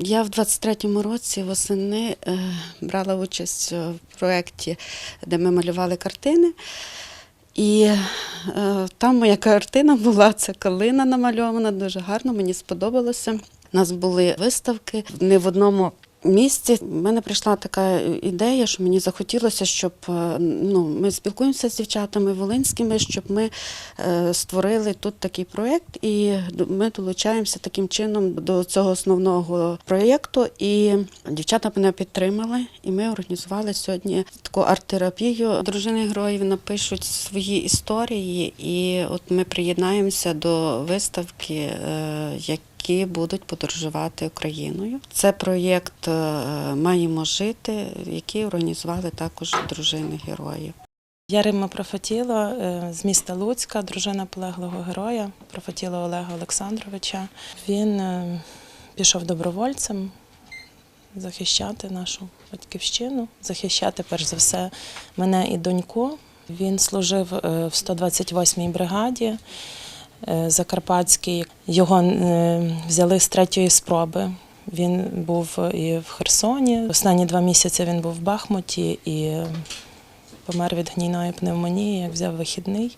Я в 23-му році восени е, брала участь в проєкті, де ми малювали картини. І е, там моя картина була це калина намальована, дуже гарно, мені сподобалося. У нас були виставки не в одному місці. У мене прийшла така ідея, що мені захотілося, щоб е, ну, ми спілкуємося з дівчатами волинськими, щоб ми е, створили тут такий проєкт, і ми долучаємося таким чином до цього основного проєкту. І дівчата мене підтримали, і ми організували сьогодні таку арт-терапію. Дружини героїв напишуть свої історії, і от ми приєднаємося до виставки, е, які будуть подорожувати Україною. Це проєкт е, Маємо жити, який організували також дружини героїв. Я Римма Профатіло е, з міста Луцька, дружина полеглого героя, Профатіло Олега Олександровича. Він е, пішов добровольцем захищати нашу батьківщину, захищати перш за все мене і доньку. Він служив в 128-й бригаді е, Закарпатській. Його е, взяли з третьої спроби. Він був і в Херсоні. Останні два місяці він був в Бахмуті і помер від гнійної пневмонії, як взяв вихідний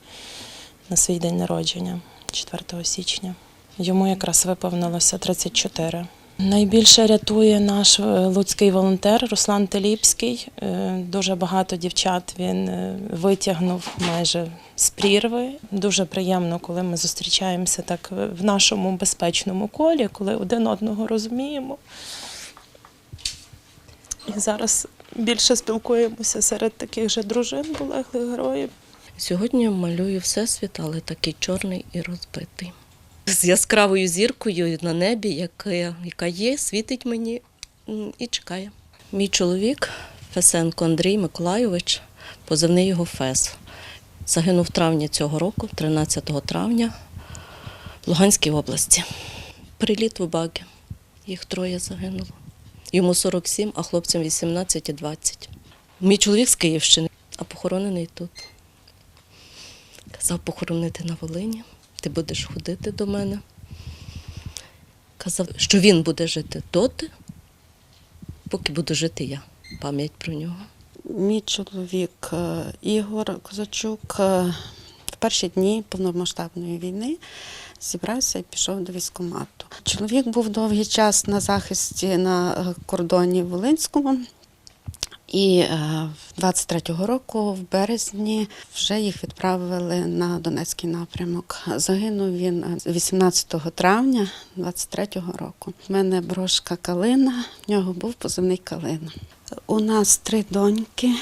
на свій день народження, 4 січня. Йому якраз виповнилося 34. Найбільше рятує наш е, луцький волонтер Руслан Теліпський. Е, Дуже багато дівчат він е, витягнув майже з прірви. Дуже приємно, коли ми зустрічаємося так в нашому безпечному колі, коли один одного розуміємо. І зараз більше спілкуємося серед таких же дружин полеглих героїв. Сьогодні малюю всесвіт, але такий чорний і розбитий. З яскравою зіркою на небі, яка, яка є, світить мені і чекає. Мій чоловік Фесенко Андрій Миколайович, позивний його Фес. Загинув в травні цього року, 13 травня, в Луганській області. Приліт в Баги. Їх троє загинуло. Йому 47, а хлопцям 18 і 20. Мій чоловік з Київщини, а похоронений тут. Казав похоронити на Волині, ти будеш ходити до мене. Казав, що він буде жити доти, поки буду жити я. Пам'ять про нього. Мій чоловік е, Ігор Козачук е, в перші дні повномасштабної війни зібрався і пішов до військкомату. Чоловік був довгий час на захисті на е, кордоні Волинському. І е, 23-го року, в березні, вже їх відправили на Донецький напрямок. Загинув він е, 18 травня 23-го року. У мене брошка Калина, в нього був позивний Калина. У нас три доньки.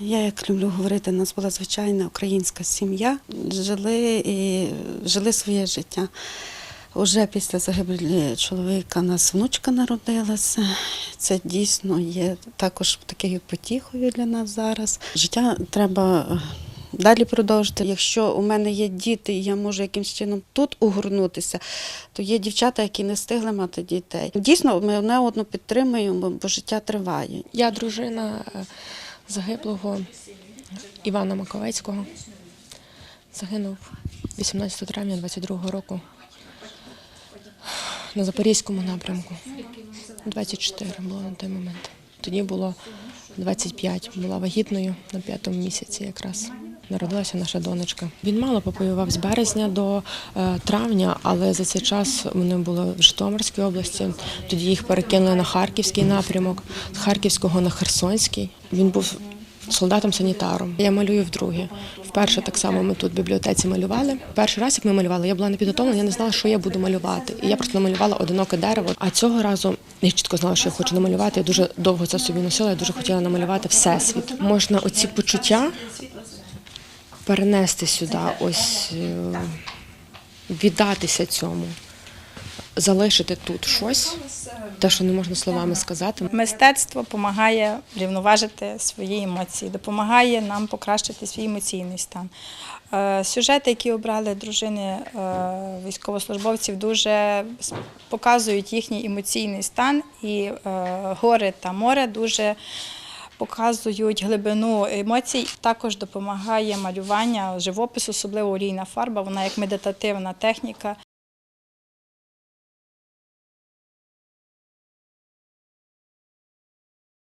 Я як люблю говорити, у нас була звичайна українська сім'я. Жили і жили своє життя. Уже після загибелі чоловіка у нас внучка народилася. Це дійсно є також такою потіхою для нас зараз. Життя треба е, далі продовжити. Якщо у мене є діти, і я можу якимось чином тут угорнутися, то є дівчата, які не встигли мати дітей. Дійсно, ми одне одну підтримуємо, бо життя триває. Я дружина е, загиблого Івана Маковецького. Загинув 18 травня 22-го року на Запорізькому напрямку. 24 було на той момент. Тоді було 25, була вагітною на п'ятому місяці якраз. Народилася наша донечка. Він мало попоював з березня до е, травня, але за цей час вони були в Житомирській області. Тоді їх перекинули на Харківський напрямок, з Харківського на Херсонський. Він був солдатом-санітаром. Я малюю вдруге. Вперше так само ми тут в бібліотеці малювали. Перший раз, як ми малювали, я була не підготовлена, я не знала, що я буду малювати. І я просто намалювала одиноке дерево. А цього разу я чітко знала, що я хочу намалювати. Я дуже довго це собі носила. Я дуже хотіла намалювати всесвіт. Можна оці почуття перенести сюди, ось е, віддатися цьому, залишити тут щось, те, що не можна словами сказати. Мистецтво допомагає рівноважити свої емоції, допомагає нам покращити свій емоційний стан. Е, Сюжети, які обрали дружини е, військовослужбовців, дуже показують їхній емоційний стан, і е, гори та море дуже показують глибину емоцій. Також допомагає малювання живопису, особливо олійна фарба. Вона як медитативна техніка.